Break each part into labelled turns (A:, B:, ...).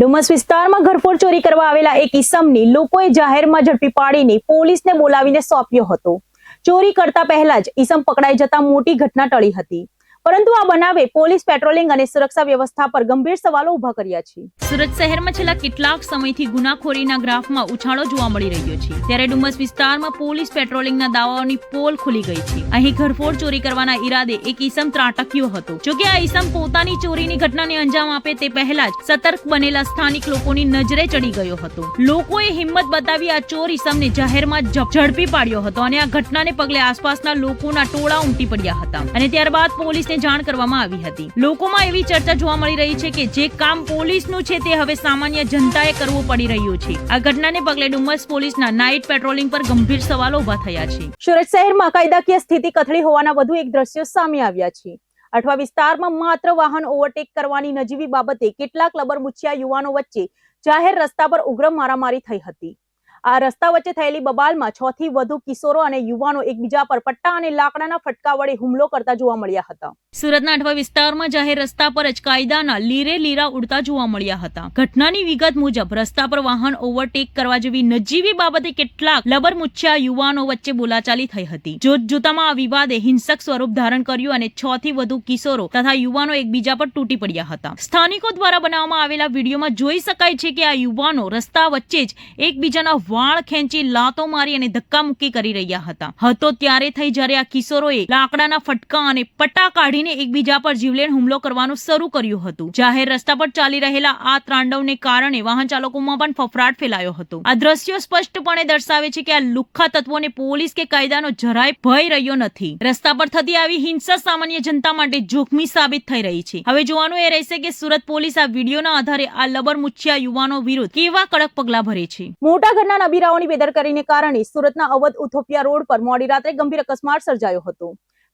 A: ડુમસ વિસ્તારમાં ઘરફોડ ચોરી કરવા આવેલા એક ઈસમની લોકોએ જાહેરમાં ઝડપી પાડીને પોલીસને બોલાવીને સોંપ્યો હતો. ચોરી કરતા પહેલા જ ઈસમ પકડાઈ જતા મોટી ઘટના ટળી હતી. પરંતુ આ બનાવે પોલીસ પેટ્રોલિંગ અને સુરક્ષા વ્યવસ્થા પર ગંભીર સવાલો ઊભા કર્યા છે. સુરત શહેરમાં છેલ્લા કેટલાક સમયથી ગુનાખોરીના ગ્રાફમાં ઉછાળો જોવા મળી રહ્યો છે. ત્યારે ડુમસ વિસ્તારમાં પોલીસ પેટ્રોલિંગના દાવાઓની પોલ ખુલી ગઈ છે. અહીં ઘરફોડ ચોરી કરવાના ઈરાદે એક ઈસમ ત્રાટક્યો હતો. જોકે આ ઈસમ પોતાની ચોરીની ઘટનાને અંજામ આપે તે પહેલા જ સતર્ક બનેલા સ્થાનિક લોકોની નજરે ચડી ગયો હતો. લોકોએ હિંમત બતાવી આ ચોર ઈસમને જાહેરમાં ઝડપી પાડ્યો હતો અને આ ઘટનાને પગલે આસપાસના લોકોના ટોળા ઉમટી પડ્યા હતા. અને ત્યારબાદ પોલીસને જાણ કરવામાં આવી હતી. લોકોમાં એવી ચર્ચા જોવા મળી રહી છે કે જે કામ પોલીસનું છે તે હવે સામાન્ય જનતાએ કરવું પડી રહ્યું છે. આ ઘટનાને પગલે ડુમસ પોલીસના નાઇટ પેટ્રોલિંગ પર ગંભીર સવાલો ઊભા થયા છે. સુરત શહેરમાં કાયદાકીય સ્થિતિ કથળી હોવાના વધુ એક દ્રશ્યો સામે આવ્યા છે. અઠવા વિસ્તારમાં માત્ર વાહન ઓવરટેક કરવાની નજીવી બાબતે કેટલાક લબરમુછિયા યુવાનો વચ્ચે જાહેર રસ્તા પર ઉગ્ર મારામારી થઈ હતી. આ રસ્તા વચ્ચે થયેલી બબાલમાં છ થી વધુ કિશોરો અને યુવાનો એકબીજા પર પટ્ટા અને લાકડાના ફટકા વડે હુમલો કરતા જોવા મળ્યા હતા. સુરતના અઠવા વિસ્તારમાં જાહેર રસ્તા પર જ કાયદાના લીરે લીરા ઉડતા જોવા મળ્યા હતા. ઘટનાની વિગત મુજબ, રસ્તા પર વાહન ઓવરટેક કરવા જેવી નજીવી બાબતે કેટલાક લબરમુછિયા યુવાનો વચ્ચે બોલાચાલી થઈ હતી. જોત જોતામાં આ વિવાદે હિંસક સ્વરૂપ ધારણ કર્યું અને છ થી વધુ કિશોરો તથા યુવાનો એકબીજા પર તૂટી પડ્યા હતા. સ્થાનિકો દ્વારા બનાવવામાં આવેલા વિડીયોમાં જોઈ શકાય છે કે આ યુવાનો રસ્તા વચ્ચે જ એકબીજાના વાળ ખેંચી લાતો મારી અને ધક્કા મુક્કી કરી રહ્યા હતા. હતો ત્યારે થઈ જ્યારે આ કિશોરોએ લાકડાના ફટકા અને પટ્ટા કાઢીને એકબીજા પર જીવલેણ હુમલો કરવાનું શરૂ કર્યું હતું. જાહેર રસ્તા પર ચાલી રહેલા આ ત્રાંડવને કારણે વાહન ચાલકોમાં પણ ફફડાટ ફેલાયો હતો. આ દ્રશ્યો સ્પષ્ટપણે દર્શાવે છે કે આ લુખ્ખા તત્વોને પોલીસ કે કાયદાનો જરાય ભય રહ્યો નથી. રસ્તા પર થતી આવી હિંસા સામાન્ય જનતા માટે જોખમી સાબિત થઈ રહી છે. હવે જોવાનું એ રહેશે કે સુરત પોલીસ આ વિડીયોના આધારે આ લબરમુછિયા યુવાનો વિરુદ્ધ કેવા કડક પગલા ભરે છે. મોટા ઘરના નબીરાઓની બેદરકારીને કારણે સુરતના અવધ ઉથોપિયા રોડ પર મોડી રાત્રે ગંભીર અકસ્માત સર્જાયો હતો.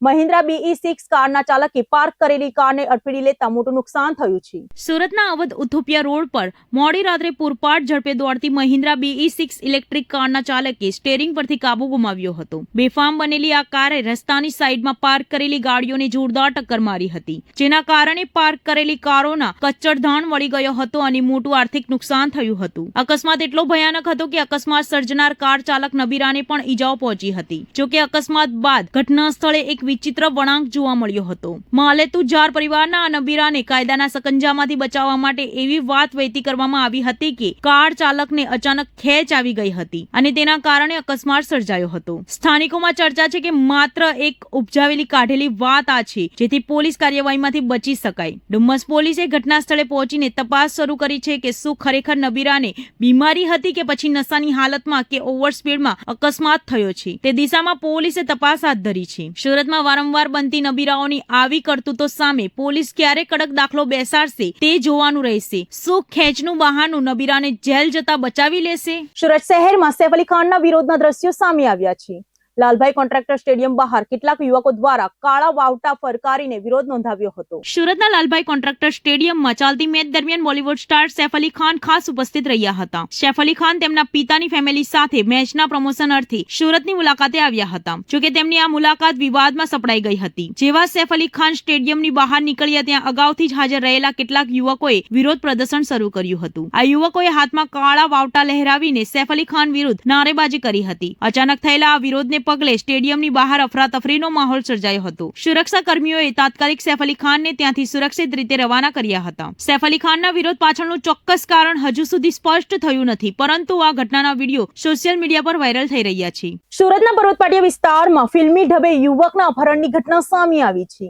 A: મહિન્દ્રા બીઈ સિક્સ કારના ચાલકે પાર્ક કરેલી કારને અડફેડી લેતા મોટું નુકસાન થયું છે. સુરતના અવધ ઉથુપિયા રોડ પર મોડી રાત્રે પૂરપાટ ઝડપે દોડતી મહિન્દ્રા બીઈ સિક્સ ઇલેક્ટ્રિક કારના ચાલકે સ્ટેરિંગ પરથી કાબુ ગુમાવ્યો હતો. બેફામ બનેલી આ કારે રસ્તાની સાઈડમાં પાર્ક કરેલી ગાડીઓને જોરદાર ટક્કર મારી હતી. જેના કારણે પાર્ક કરેલી કારોના કચ્ચરધાણ વળી ગયો હતો અને મોટું આર્થિક નુકસાન થયું હતું. અકસ્માત એટલો ભયાનક હતો કે અકસ્માત સર્જનાર કાર ચાલક નબીરાને પણ ઈજાઓ પહોંચી હતી. જોકે અકસ્માત બાદ ઘટના સ્થળે એક વિચિત્ર વળાંક જોવા મળ્યો હતો. માલેતુ જાર પરિવારના આ કાયદાના સકંજામાંથી બચાવવા માટે એવી વાત વહેતી કરવામાં આવી હતી કે કાર ચાલકને અચાનક ખેંચ આવી ગઈ હતી અને તેના કારણે અકસ્માત સર્જાયો હતો. સ્થાનિકોમાં ચર્ચા છે કે માત્ર એક ઉપજાવેલી કાઢેલી વાત આ છે, જેથી પોલીસ કાર્યવાહીમાંથી બચી શકાય. ડુમ્મસ પોલીસે ઘટના સ્થળે પહોંચીને તપાસ શરૂ કરી છે કે શું ખરેખર નબીરાને બીમારી હતી કે પછી નશાની હાલતમાં કે ઓવર સ્પીડમાં અકસ્માત થયો છે. તે દિશામાં પોલીસે તપાસ હાથ ધરી છે. સુરતમાં વારંવાર બનતી નબીરાઓની આવી કરતૂતો સામે પોલીસ ક્યારે કડક દાખલો બેસાડશે તે જોવાનું રહેશે. શું ખેંચનું બહાનું નબીરાને જેલ જતા બચાવી લેશે? સુરત શહેરમાં સૈફ અલી ખાનના વિરોધના દ્રશ્યો સામે આવ્યા છે. લાલભાઈ કોન્ટ્રાક્ટર સ્ટેડિયમ બહાર કેટલાક યુવકો દ્વારા કાળા વાવટા ફરકારીને વિરોધ નોંધાવ્યો હતો. સુરતના લાલભાઈ કોન્ટ્રાક્ટર સ્ટેડિયમમાં ચાલતી મેચ દરમિયાન બોલિવૂડ સ્ટાર સૈફ અલી ખાન ખાસ ઉપસ્થિત રહ્યા હતા. સૈફ અલી ખાન તેમના પિતાની ફેમિલી સાથે મેચના પ્રમોશન અર્થે સુરતની મુલાકાતે આવ્યા હતા. જોકે તેમની આ મુલાકાત વિવાદમાં સપડાઈ ગઈ હતી. જેવા સૈફ અલી ખાન સ્ટેડિયમની બહાર નીકળ્યા ત્યાં અગાઉથી જ હાજર રહેલા કેટલાક યુવકોએ વિરોધ પ્રદર્શન શરૂ કર્યું હતું. આ યુવકોએ હાથમાં કાળા વાવટા લહેરાવીને સૈફ અલી ખાન વિરુદ્ધ નારેબાજી કરી હતી. અચાનક થયેલા આ વિરોધને પગલે સ્ટેડિયમની બહાર અફરાતફરીનો માહોલ સર્જાયો હતો. સુરક્ષા કર્મીઓએ તાત્કાલિક સૈફ અલી ખાનને ત્યાંથી સુરક્ષિત રીતે રવાના કર્યા હતા. સૈફ અલી ખાનના વિરોધ પાછળનું ચોક્કસ કારણ હજુ સુધી સ્પષ્ટ થયું નથી, પરંતુ આ ઘટનાના વીડિયો સોશિયલ મીડિયા પર વાયરલ થઈ રહ્યા છે. સુરતના પર્વતપાટિયા વિસ્તારમાં ફિલ્મી ઢબે યુવકના અપહરણની ઘટના સામે આવી છે.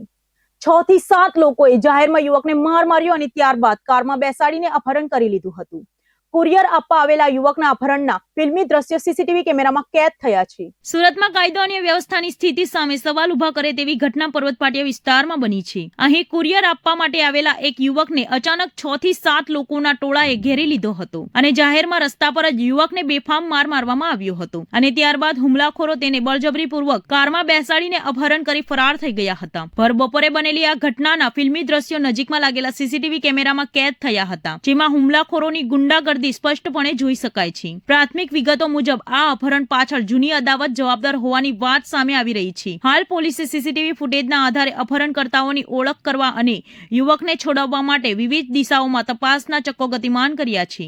A: છ થી સાત લોકોએ જાહેરમાં યુવકને માર માર્યો અને ત્યારબાદ કારમાં બેસાડીને અપહરણ કરી લીધું હતું. કુરિયર આપવા આવેલા યુવકના અપહરણના ફિલ્મી દ્રશ્ય સીસીટીવી કેમેરામાં કેદ થયા છે. સુરતમાં કાયદો અને વ્યવસ્થાની સ્થિતિ સામે સવાલ ઊભા કરે તેવી ઘટના પર્વતપાટિયા વિસ્તારમાં બની છે. અહીં કુરિયર આપવા માટે આવેલા એક યુવકને અચાનક છ થી સાત લોકોના ટોળાએ ઘેરી લીધો હતો અને જાહેરમાં રસ્તા પર જ યુવકને બેફામ માર મારવામાં આવ્યો હતો અને ત્યારબાદ હુમલાખોરો તેને બળજબરીપૂર્વક કારમાં બેસાડીને અપહરણ કરી ફરાર થઈ ગયા હતા. ભર બપોરે બનેલી આ ઘટનાના ફિલ્મી દ્રશ્યો નજીકમાં લાગેલા સીસીટીવી કેમેરામાં કેદ થયા હતા, જેમાં હુમલાખોરોની ગુંડાગર્દી પરથી સ્પષ્ટપણે જોઈ શકાય છે. પ્રાથમિક વિગતો મુજબ, આ અપહરણ પાછળ જૂની અદાવત જવાબદાર હોવાની વાત સામે આવી રહી છે. હાલ પોલીસે સીસીટીવી ફૂટેજના આધારે અપહરણકર્તાઓની ઓળખ કરવા અને યુવકને છોડાવવા માટે વિવિધ દિશાઓમાં તપાસના ચક્કો ગતિમાન કર્યા છે.